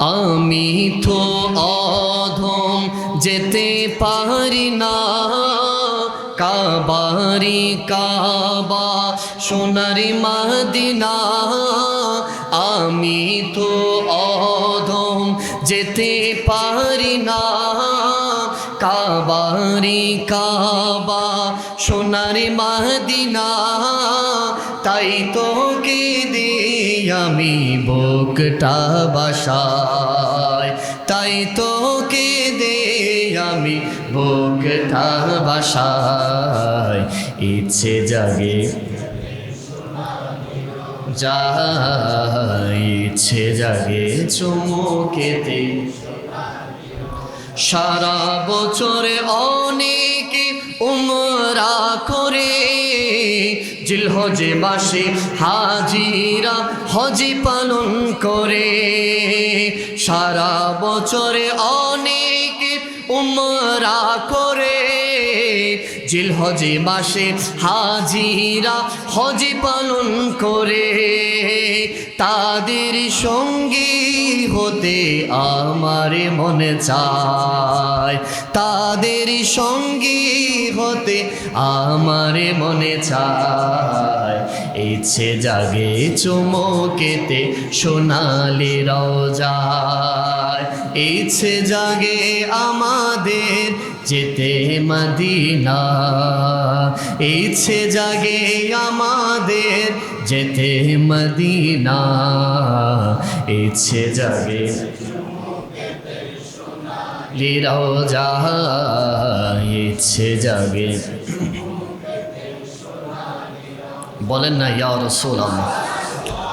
আমি তো অধম যেতে পারি না। কাবারি কাবা, সোনারি মাদিনা। আমি তো অধম যেতে পারি না। কাবারি কাবা, সোনারি মাদিনা, তাই তো কে দি আমি বুকটা বাসায়। তাই তো কে দে আমি বুকটা বাসায়। ইচ্ছে জাগে, যা ইচ্ছে জাগে চুমুকেতে সারা বছরে অনেকে উমরা করে জিলহজে মাসে হাজিরা হজি পালন করে। সারা বছরে অনেকে উমরা করে জিলহজে মাসে হাজিরা হজে পালন করে। তাদের সঙ্গী হতে আমার মনে চায়। তাদের সঙ্গী হতে আমার মনে চায়। ইচ্ছে জাগে চুমকেতে সোনালি রোজায় ইচ্ছে জাগে আমাদের যেতে মদিনা। ইচ্ছে জাগে আমাদের যেতে মদিনা। ইচ্ছে জাগে লিরাও যা ইচ্ছে জাগে বলেন না ইয়া রসুল আল্লাহ